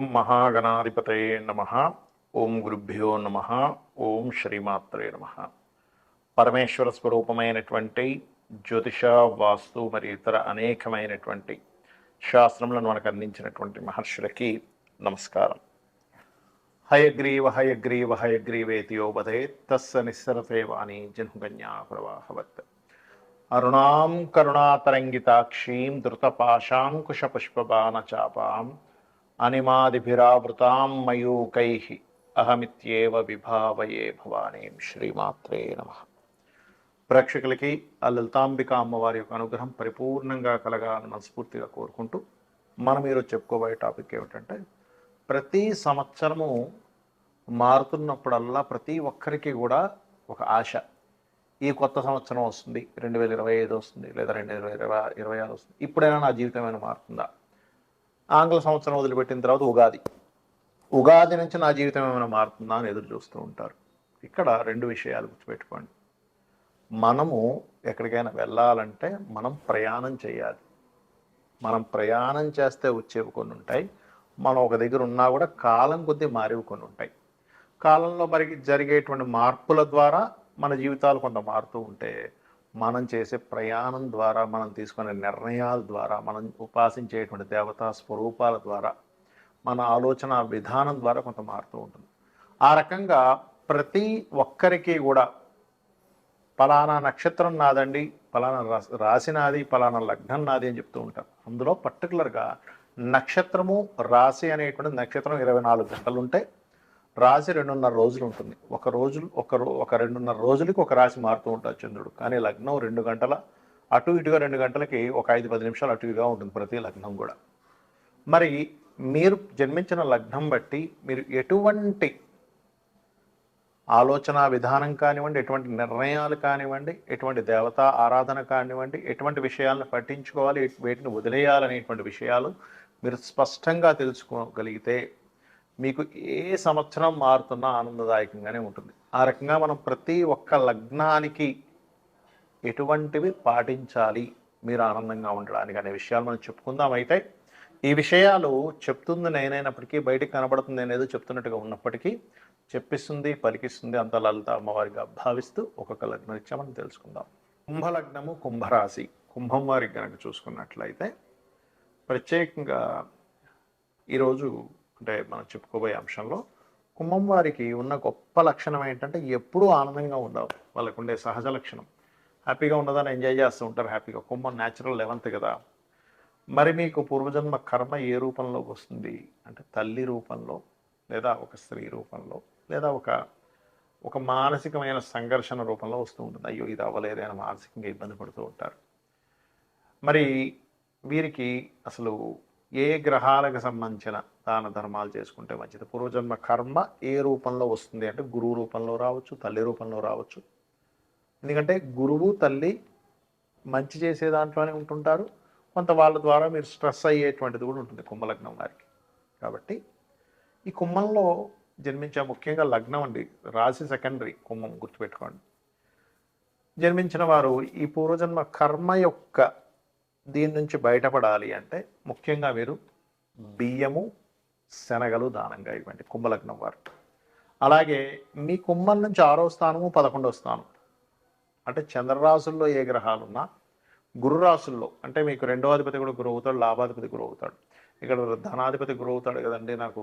ఓం మహాగణాధిపతయే నమ. ఓం గురుభ్యో నమ. ఓం శ్రీమాత్రే నమ. పరమేశ్వర స్వరూపమైనటువంటి జ్యోతిష వాస్తు మరియు ఇతర అనేకమైనటువంటి శాస్త్రములను మనకు అందించినటువంటి మహర్షులకి నమస్కారం. హయగ్రీవ హయగ్రీవ హయగ్రీవేతియోపదే తస్స నిస్సరతే వాణి జన్మగన్యా ప్రవాహవత్. అరుణాం కరుణాతరంగితాక్షీం ధృతపాశాంకుశపుష్పబాణచాపాం అనిమాదిభిరావృతాం మయూకై అహమిత్యేవ విభావయే భవానీం శ్రీమాత్రే నమ. ప్రేక్షకులకి ఆ లలితాంబిక అమ్మవారి యొక్క అనుగ్రహం పరిపూర్ణంగా కలగాలని మనస్ఫూర్తిగా కోరుకుంటూ మనం ఈరోజు చెప్పుకోబోయే టాపిక్ ఏమిటంటే ప్రతి సంవత్సరము మారుతున్నప్పుడల్లా ప్రతి ఒక్కరికి కూడా ఒక ఆశ. ఈ కొత్త సంవత్సరం వస్తుంది రెండు వేల ఇరవై ఐదు వస్తుంది లేదా రెండు వేల ఇరవై ఇరవై ఆరు వస్తుంది. ఇప్పుడైనా నా జీవితం ఏమైనా మారుతుందా? ఆంగ్ల సంవత్సరం వదిలిపెట్టిన తర్వాత ఉగాది. ఉగాది నుంచి నా జీవితం ఏమైనా మారుతుందా అని ఎదురు చూస్తూ ఉంటారు. ఇక్కడ రెండు విషయాలు గుర్తుపెట్టుకోండి. మనము ఎక్కడికైనా వెళ్ళాలంటే మనం ప్రయాణం చేయాలి. మనం ప్రయాణం చేస్తే వచ్చేవి కొన్ని ఉంటాయి. మనం ఒక దగ్గర ఉన్నా కూడా కాలం కొద్దీ మారేవి కొన్ని ఉంటాయి. కాలంలో మరి జరిగేటువంటి మార్పుల ద్వారా మన జీవితాలు కొంత మారుతూ ఉంటే మనం చేసే ప్రయాణం ద్వారా మనం తీసుకునే నిర్ణయాల ద్వారా మనం ఉపాసించేటువంటి దేవతా స్వరూపాల ద్వారా మన ఆలోచన విధానం ద్వారా కొంత మారుతూ ఉంటుంది. ఆ రకంగా ప్రతి ఒక్కరికి కూడా పలానా నక్షత్రం నాదండి పలానా రాశి నాది పలానా లగ్నం నాది అని చెప్తూ ఉంటారు. అందులో పర్టికులర్గా నక్షత్రము రాశి అనేటువంటి నక్షత్రం ఇరవై నాలుగు గంటలు ఉంటే రాశి రెండున్నర రోజులు ఉంటుంది. ఒక రోజు ఒక రో ఒక రెండున్నర రోజులకి ఒక రాశి మారుతూ ఉంటాడు చంద్రుడు. కానీ లగ్నం రెండు గంటల అటు ఇటుగా రెండు గంటలకి ఒక ఐదు పది నిమిషాలు అటు ఇటుగా ఉంటుంది ప్రతి లగ్నం కూడా. మరి మీరు జన్మించిన లగ్నం బట్టి మీరు ఎటువంటి ఆలోచన విధానం కానివ్వండి ఎటువంటి నిర్ణయాలు కానివ్వండి ఎటువంటి దేవతా ఆరాధన కానివ్వండి ఎటువంటి విషయాలను పట్టించుకోవాలి వేటిని వదిలేయాలనేటువంటి విషయాలు మీరు స్పష్టంగా తెలుసుకోగలిగితే మీకు ఏ సంవత్సరం మారుతున్నా ఆనందదాయకంగానే ఉంటుంది. ఆ రకంగా మనం ప్రతి ఒక్క లగ్నానికి ఎటువంటివి పాటించాలి మీరు ఆనందంగా ఉండడానికి అనే విషయాలు మనం చెప్పుకుందాం. అయితే ఈ విషయాలు చెప్తుంది నేనైనప్పటికీ బయటికి కనబడుతుంది అనేది చెప్తున్నట్టుగా ఉన్నప్పటికీ చెప్పిస్తుంది పలికిస్తుంది అంత లలిత అమ్మవారిగా భావిస్తూ ఒక్కొక్క లగ్నం ఇచ్చా మనం తెలుసుకుందాం. కుంభలగ్నము కుంభరాశి. కుంభం వారికి కనుక చూసుకున్నట్లయితే ప్రత్యేకంగా ఈరోజు అంటే మనం చెప్పుకోబోయే అంశంలో కుంభం వారికి ఉన్న గొప్ప లక్షణం ఏంటంటే ఎప్పుడూ ఆనందంగా ఉండవు. వాళ్ళకు ఉండే సహజ లక్షణం. హ్యాపీగా ఉండదని ఎంజాయ్ చేస్తూ ఉంటారు హ్యాపీగా. కుంభం న్యాచురల్ లెవెన్త్ కదా. మరి మీకు పూర్వజన్మ కర్మ ఏ రూపంలోకి వస్తుంది? అంటే తల్లి రూపంలో లేదా ఒక స్త్రీ రూపంలో లేదా ఒక ఒక మానసికమైన సంఘర్షణ రూపంలో వస్తూ ఉంటుంది. అయ్యో ఇది అవ్వలేదే అని మానసికంగా ఇబ్బంది పడుతూ ఉంటారు. మరి వీరికి అసలు ఏ గ్రహాలకు సంబంధించిన దాన ధర్మాలు చేసుకుంటే మంచిది? పూర్వజన్మ కర్మ ఏ రూపంలో వస్తుంది అంటే గురువు రూపంలో రావచ్చు తల్లి రూపంలో రావచ్చు. ఎందుకంటే గురువు తల్లి మంచి చేసే దాంట్లోనే ఉంటుంటారు. కొంత వాళ్ళ ద్వారా మీరు స్ట్రెస్ అయ్యేటువంటిది కూడా ఉంటుంది కుంభలగ్నం వారికి. కాబట్టి ఈ కుంభంలో జన్మించే ముఖ్యంగా లగ్నం అండి. రాశి సెకండరీ కుంభం గుర్తుపెట్టుకోండి. జన్మించిన వారు ఈ పూర్వజన్మ కర్మ యొక్క దీని నుంచి బయటపడాలి అంటే ముఖ్యంగా మీరు బియ్యము శనగలు దానంగా ఇవ్వండి కుంభలగ్నం వారు అలాగే మీ కుంభం నుంచి ఆరో స్థానము పదకొండవ స్థానం. అంటే చంద్రరాశుల్లో ఏ గ్రహాలు ఉన్నా గురు రాశుల్లో అంటే మీకు రెండో అధిపతి కూడా గురువు అవుతాడు లాభాధిపతి గురువు అవుతాడు. ఇక్కడ ధనాధిపతి గురువు అవుతాడు కదండి నాకు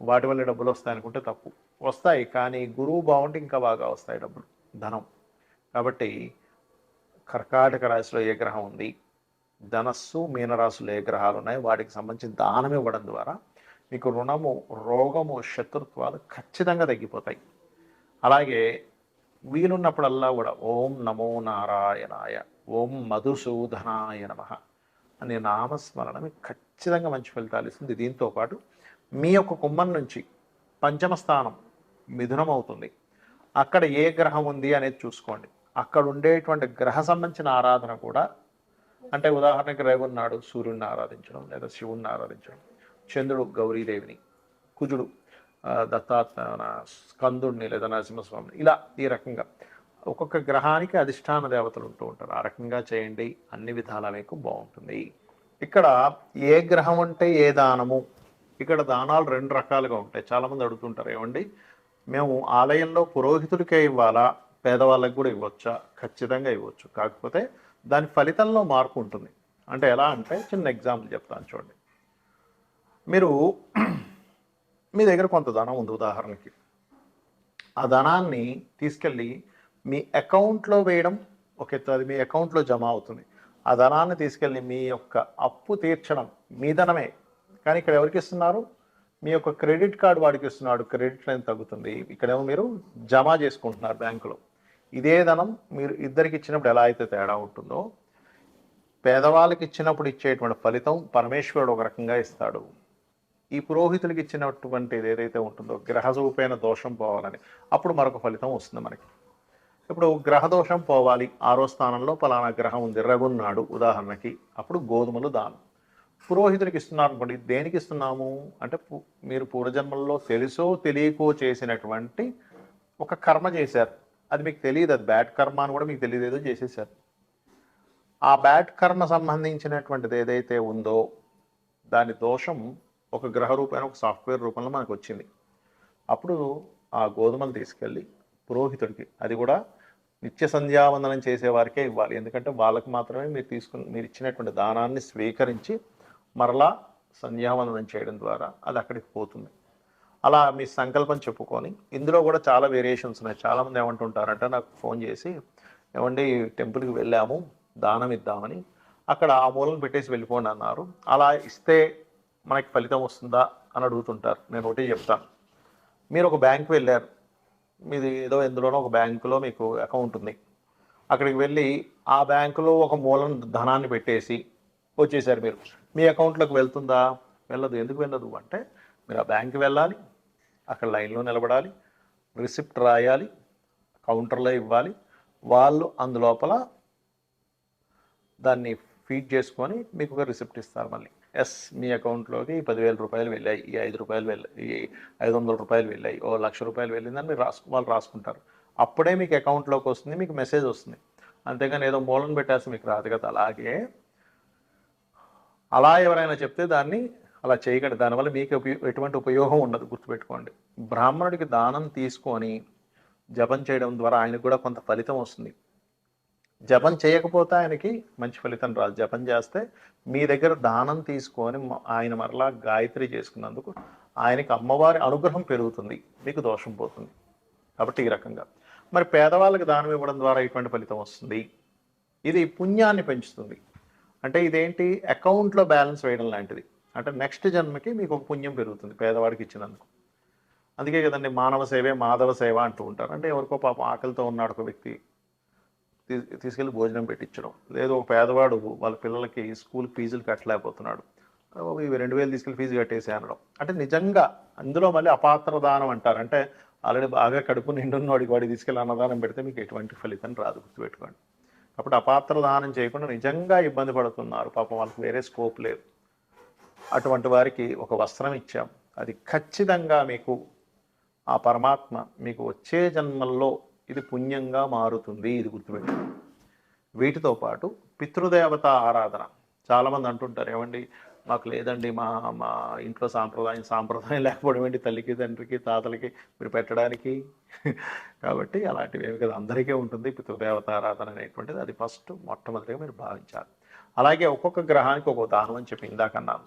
వాటి వల్ల డబ్బులు వస్తాయి అనుకుంటే తప్పు. వస్తాయి కానీ గురువు బాగుంటే ఇంకా బాగా వస్తాయి డబ్బులు ధనం. కాబట్టి కర్కాటక రాశిలో ఏ గ్రహం ఉంది? ధనస్సు మీనరాశులు ఏ గ్రహాలు ఉన్నాయి వాటికి సంబంధించి దానం ఇవ్వడం ద్వారా మీకు రుణము రోగము శత్రుత్వాలు ఖచ్చితంగా తగ్గిపోతాయి. అలాగే వీలున్నప్పుడల్లా కూడా ఓం నమో నారాయణాయ ఓం మధుసూదనాయ నమ అనే నామస్మరణ మీకు ఖచ్చితంగా మంచి ఫలితాలు ఇస్తుంది. దీంతో పాటు మీ యొక్క కుంభం నుంచి పంచమ స్థానం మిథునం అవుతుంది అక్కడ ఏ గ్రహం ఉంది అనేది చూసుకోండి. అక్కడ ఉండేటువంటి గ్రహ సంబంధించిన ఆరాధన కూడా అంటే ఉదాహరణకి రవి సూర్యుడిని ఆరాధించడం లేదా శివుణ్ణి ఆరాధించడం చంద్రుడు గౌరీదేవిని కుజుడు ఆ, దత్తాత్మ స్కందుడిని లేదా నరసింహస్వామిని ఇలా ఈ రకంగా ఒక్కొక్క గ్రహానికి అధిష్టాన దేవతలు ఉంటూ ఉంటారు. ఆ రకంగా చేయండి అన్ని విధాల మీకు బాగుంటుంది. ఇక్కడ ఏ గ్రహం అంటే ఏ దానము? ఇక్కడ దానాలు రెండు రకాలుగా ఉంటాయి. చాలామంది అడుగుతుంటారు ఏమండి? మేము ఆలయంలో పురోహితుడికే ఇవ్వాలా? పేదవాళ్ళకి కూడా ఇవ్వచ్చా? ఖచ్చితంగా ఇవ్వచ్చు. కాకపోతే దాని ఫలితంలో మార్పు ఉంటుంది. అంటే ఎలా అంటే చిన్న ఎగ్జాంపుల్ చెప్తాను చూడండి. మీరు మీ దగ్గర కొంత ధనం ఉంది ఉదాహరణకి. ఆ ధనాన్ని తీసుకెళ్ళి మీ అకౌంట్లో వేయడం ఒక అది మీ అకౌంట్లో జమ అవుతుంది. ఆ ధనాన్ని తీసుకెళ్ళి మీ యొక్క అప్పు తీర్చడం మీ ధనమే. కానీ ఇక్కడ ఎవరికి ఇస్తున్నారు? మీ యొక్క క్రెడిట్ కార్డు వాడికి ఇస్తున్నాడు. క్రెడిట్ లైన్ తగ్గుతుంది. ఇక్కడేమో మీరు జమ చేసుకుంటున్నారు బ్యాంకులో. ఇదే ధనం మీరు ఇద్దరికి ఇచ్చినప్పుడు ఎలా అయితే తేడా ఉంటుందో పేదవాళ్ళకి ఇచ్చినప్పుడు ఇచ్చేటువంటి ఫలితం పరమేశ్వరుడు ఒక రకంగా ఇస్తాడు. ఈ పురోహితులకి ఇచ్చినటువంటిది ఏదైతే ఉంటుందో గ్రహజూపైన దోషం పోవాలని అప్పుడు మరొక ఫలితం వస్తుంది మనకి. ఇప్పుడు గ్రహ దోషం పోవాలి ఆరో స్థానంలో పలానా గ్రహం ఉంది రగున్నాడు ఉదాహరణకి అప్పుడు గోధుమలు దానం. పురోహితుడికి ఇస్తున్నారు అనుకోండి దేనికి ఇస్తున్నాము? అంటే మీరు పూర్వజన్మల్లో తెలుసో తెలియకో చేసినటువంటి ఒక కర్మ చేశారు. అది మీకు తెలియదు అది బ్యాడ్ కర్మ అని కూడా మీకు తెలియదు ఏదో చేసేసారు. ఆ బ్యాడ్ కర్మ సంబంధించినటువంటిది ఏదైతే ఉందో దాని దోషం ఒక గ్రహ రూపమైన ఒక సాఫ్ట్వేర్ రూపంలో మనకు వచ్చింది. అప్పుడు ఆ గోధుమలు తీసుకెళ్ళి పురోహితుడికి అది కూడా నిత్య సంధ్యావందనం చేసేవారికే ఇవ్వాలి. ఎందుకంటే వాళ్ళకి మాత్రమే మీరు తీసుకుని మీరు ఇచ్చినటువంటి దానాన్ని స్వీకరించి మరలా సంధ్యావందనం చేయడం ద్వారా అది అక్కడికి పోతుంది. అలా మీ సంకల్పం చెప్పుకొని ఇందులో కూడా చాలా వేరియేషన్స్ ఉన్నాయి. చాలామంది ఏమంటుంటారంటే నాకు ఫోన్ చేసి ఏమండి టెంపుల్కి వెళ్ళాము దానం ఇద్దామని. అక్కడ ఆ మూలను పెట్టేసి వెళ్ళిపోండి అన్నారు. అలా ఇస్తే మనకి ఫలితం వస్తుందా అని అడుగుతుంటారు. నేను ఒకటి చెప్తాను. మీరు ఒక బ్యాంక్ వెళ్ళారు. మీది ఏదో ఎందులోనో ఒక బ్యాంకులో మీకు అకౌంట్ ఉంది. అక్కడికి వెళ్ళి ఆ బ్యాంకులో ఒక మూలం ధనాన్ని పెట్టేసి వచ్చేసారు మీరు. మీ అకౌంట్లోకి వెళ్తుందా? వెళ్ళదు. ఎందుకు వెళ్ళదు? అంటే మీరు ఆ బ్యాంక్ వెళ్ళాలి. అక్కడ లైన్లో నిలబడాలి రిసిప్ట్ రాయాలి కౌంటర్లో ఇవ్వాలి. వాళ్ళు అందులోపల దాన్ని ఫీడ్ చేసుకొని మీకు ఒక రిసిప్ట్ ఇస్తారు మళ్ళీ. ఎస్ మీ అకౌంట్లోకి ఈ పదివేల రూపాయలు వెళ్ళాయి ఈ ఐదు రూపాయలు వెళ్ళాయి ఈ ఐదు వందల రూపాయలు వెళ్ళాయి ఓ లక్ష రూపాయలు వెళ్ళిందని మీరు రాసు వాళ్ళు రాసుకుంటారు. అప్పుడే మీకు అకౌంట్లోకి వస్తుంది మీకు మెసేజ్ వస్తుంది. అంతేగాని ఏదో మూలం పెట్టేస్తే మీకు రాదు కదా. అలాగే అలా ఎవరైనా చెప్తే దాన్ని అలా చేయకండి. దానివల్ల మీకు ఎటువంటి ఉపయోగం ఉండదు. గుర్తుపెట్టుకోండి. బ్రాహ్మణుడికి దానం తీసుకొని జపం చేయడం ద్వారా ఆయనకు కూడా కొంత ఫలితం వస్తుంది. జపం చేయకపోతే ఆయనకి మంచి ఫలితం రాదు. జపం చేస్తే మీ దగ్గర దానం తీసుకొని ఆయన మరలా గాయత్రి చేసుకున్నందుకు ఆయనకి అమ్మవారి అనుగ్రహం పెరుగుతుంది. మీకు దోషం పోతుంది. కాబట్టి ఈ రకంగా. మరి పేదవాళ్ళకి దానం ఇవ్వడం ద్వారా ఎటువంటి ఫలితం వస్తుంది? ఇది పుణ్యాన్ని పెంచుతుంది. అంటే ఇదేంటి? అకౌంట్లో బ్యాలెన్స్ వేయడం లాంటిది. అంటే నెక్స్ట్ జన్మకి మీకు ఒక పుణ్యం పెరుగుతుంది పేదవాడికి ఇచ్చినందుకు. అందుకే కదండి మానవ సేవే మాధవ సేవ అంటూ ఉంటారు. అంటే ఎవరికో పాపం ఆకలితో ఉన్నాడు ఒక వ్యక్తి తీ- తీసుకెళ్ళి భోజనం పెట్టించడం. లేదు ఒక పేదవాడు వాళ్ళ పిల్లలకి స్కూల్ ఫీజులు కట్టలేకపోతున్నాడు. ఇవి రెండు వేలు తీసుకెళ్ళి ఫీజు కట్టేసి అనడం. అంటే నిజంగా అందులో మళ్ళీ అపాత్ర దానం అంటారు. అంటే ఆల్రెడీ బాగా కడుపు నిండున్న వాడికి వాడికి తీసుకెళ్ళి అన్నదానం పెడితే మీకు ఎటువంటి ఫలితం రాదు గుర్తుపెట్టుకోండి. కాబట్టి అపాత్ర దానం చేయకుండా నిజంగా ఇబ్బంది పడుతున్నారు. పాపం వాళ్ళకి వేరే స్కోప్ లేదు. అటువంటి వారికి ఒక వస్త్రం ఇచ్చాం. అది ఖచ్చితంగా మీకు ఆ పరమాత్మ మీకు వచ్చే జన్మల్లో ఇది పుణ్యంగా మారుతుంది ఇది గుర్తుపెట్టుకోండి వీటితో పాటు పితృదేవత ఆరాధన. చాలామంది అంటుంటారు ఏమండి మాకు లేదండి మా మా ఇంట్లో సాంప్రదాయం సాంప్రదాయం లేకపోవడం ఏంటి? తల్లికి తండ్రికి తాతలకి మీరు పెట్టడానికి? కాబట్టి అలాంటివి ఏమి కదా అందరికీ ఉంటుంది పితృదేవత ఆరాధన అనేటువంటిది. అది ఫస్ట్ మొట్టమొదటిగా మీరు భావించాలి. అలాగే ఒక్కొక్క గ్రహానికి ఒక్కొక్క దానం అని చెప్పి ఇందాకన్నాను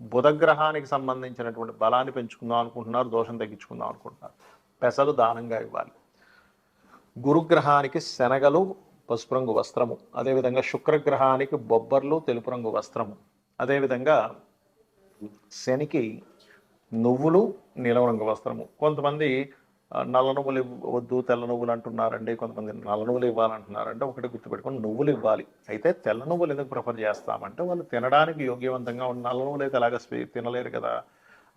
బుధగ్రహానికి సంబంధించినటువంటి బలాన్ని పెంచుకుందాం అనుకుంటున్నారు దోషం తగ్గించుకుందాం అనుకుంటున్నారు. పెసలు దానంగా ఇవ్వాలి. గురుగ్రహానికి శనగలు పసుపు రంగు వస్త్రము అదేవిధంగా శుక్రగ్రహానికి బొబ్బర్లు తెలుపు రంగు వస్త్రము అదేవిధంగా శనికి నువ్వులు నీలం రంగు వస్త్రము. కొంతమంది నల్ల నువ్వులు ఇవ్వ- వద్దు తెల్ల నువ్వులు అంటున్నారండి. కొంతమంది నల్ల నువ్వులు ఇవ్వాలంటున్నారంటే ఒకటి గుర్తుపెట్టుకొని నువ్వులు ఇవ్వాలి. అయితే తెల్ల నువ్వులు ఎందుకు ప్రిఫర్ చేస్తామంటే వాళ్ళు తినడానికి యోగ్యవంతంగా ఉన్న నల్ల నువ్వులు అయితే అలాగ తినలేరు కదా.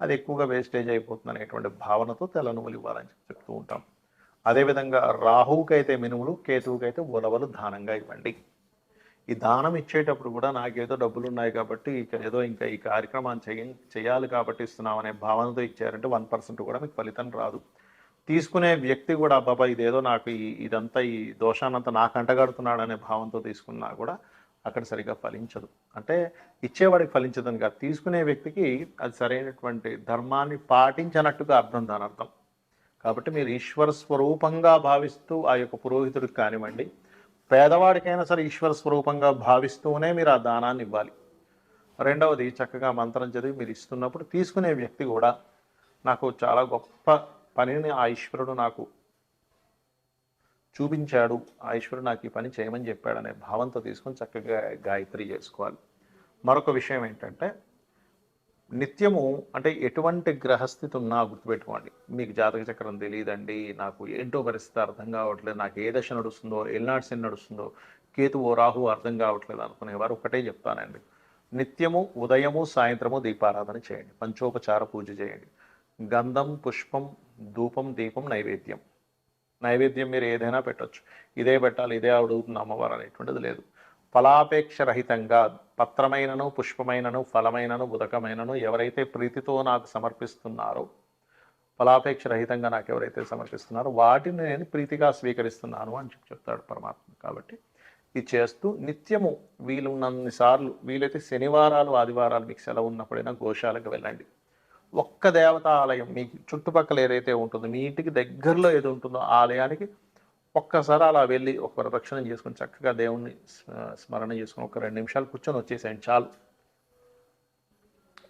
అది ఎక్కువగా వేస్టేజ్ అయిపోతుంది అనేటువంటి భావనతో తెల్ల నువ్వులు ఇవ్వాలని చెప్పి చెప్తూ ఉంటాం. అదేవిధంగా రాహువుకైతే మినుములు కేతువుకైతే ఉలవలు దానంగా ఇవ్వండి. ఈ దానం ఇచ్చేటప్పుడు కూడా నాకేదో డబ్బులు ఉన్నాయి కాబట్టి ఇక ఏదో ఇంకా ఈ కార్యక్రమాన్ని చేయ చేయాలి కాబట్టి ఇస్తున్నాం అనే భావనతో ఇచ్చారంటే వన్ పర్సెంట్ కూడా మీకు ఫలితం రాదు. తీసుకునే వ్యక్తి కూడా బాబా ఇదేదో నాకు ఈ ఇదంతా ఈ దోషానంతా నాకు అంటగడుతున్నాడు అనే భావంతో తీసుకున్నా కూడా అక్కడ సరిగా ఫలించదు. అంటే ఇచ్చేవాడికి ఫలించదని కాదు. తీసుకునే వ్యక్తికి అది సరైనటువంటి ధర్మాన్ని పాటించనట్టుగా అర్థం దాని అర్థం. కాబట్టి మీరు ఈశ్వర స్వరూపంగా భావిస్తూ ఆ యొక్క పురోహితుడికి కానివ్వండి పేదవాడికైనా సరే ఈశ్వర స్వరూపంగా భావిస్తూనే మీరు ఆ దానాన్ని ఇవ్వాలి. రెండవది చక్కగా మంత్రం చదివి మీరు ఇస్తున్నప్పుడు తీసుకునే వ్యక్తి కూడా నాకు చాలా గొప్ప పనిని ఆ ఈశ్వరుడు నాకు చూపించాడు. ఆ ఈశ్వరుడు నాకు ఈ పని చేయమని చెప్పాడనే భావంతో తీసుకొని చక్కగా గాయత్రి చేసుకోవాలి. మరొక విషయం ఏంటంటే నిత్యము అంటే ఎటువంటి గ్రహస్థితి ఉన్నా గుర్తుపెట్టుకోండి. మీకు జాతక చక్రం తెలియదండి నాకు ఏంటో పరిస్థితి అర్థం కావట్లేదు నాకు ఏ దశ నడుస్తుందో ఎల్నాడు శని నడుస్తుందో కేతువు రాహు అర్థం కావట్లేదు అనుకునేవారు ఒకటే చెప్తానండి. నిత్యము ఉదయము సాయంత్రము దీపారాధన చేయండి. పంచోపచార పూజ చేయండి. గంధం పుష్పం ధూపం దీపం నైవేద్యం. నైవేద్యం మీరు ఏదైనా పెట్టొచ్చు. ఇదే పెట్టాలి ఇదే అడుగుతుంది అమ్మవారు అనేటువంటిది లేదు. ఫలాపేక్ష రహితంగా పత్రమైనను పుష్పమైనను ఫలమైనను ఉదకమైనను ఎవరైతే ప్రీతితో నాకు సమర్పిస్తున్నారో ఫలాపేక్ష రహితంగా నాకు ఎవరైతే సమర్పిస్తున్నారో వాటిని నేను ప్రీతిగా స్వీకరిస్తున్నాను అని చెప్పి చెప్తాడు పరమాత్మ. కాబట్టి ఇది చేస్తూ నిత్యము వీలున్నన్నిసార్లు వీలైతే శనివారాలు ఆదివారాలు మీకు సెలవు ఉన్నప్పుడైనా గోశాలకు వెళ్ళండి. ఒక్క దేవత ఆలయం మీకు చుట్టుపక్కల ఏదైతే ఉంటుందో మీ ఇంటికి దగ్గరలో ఏది ఉంటుందో ఆలయానికి ఒక్కసారి అలా వెళ్ళి ఒక ప్రదక్షిణం చేసుకొని చక్కగా దేవుణ్ణి స్మ- స్మరణ చేసుకొని ఒక రెండు నిమిషాలు కూర్చొని వచ్చేసేయండి చాలు.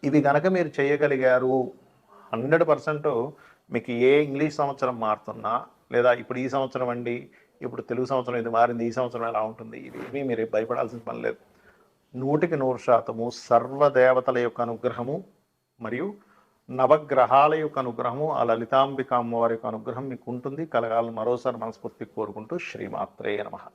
ఇవి కనుక మీరు చేయగలిగారు హండ్రెడ్ పర్సెంట్ మీకు ఏ ఇంగ్లీష్ సంవత్సరం మారుతున్నా లేదా ఇప్పుడు ఈ సంవత్సరం అండి ఇప్పుడు తెలుగు సంవత్సరం ఇది మారింది ఈ సంవత్సరం ఎలా ఉంటుంది ఇవేమీ మీరు భయపడాల్సిన పని లేదు. నూటికి నూరు శాతము సర్వదేవతల యొక్క అనుగ్రహము మరియు నవగ్రహాల యొక్క అనుగ్రహము ఆ లలితాంబిక అమ్మవారి యొక్క అనుగ్రహం మీకు ఉంటుంది కలగాలని మరోసారి మనస్ఫూర్తి కోరుకుంటూ శ్రీమాత్రే నమః.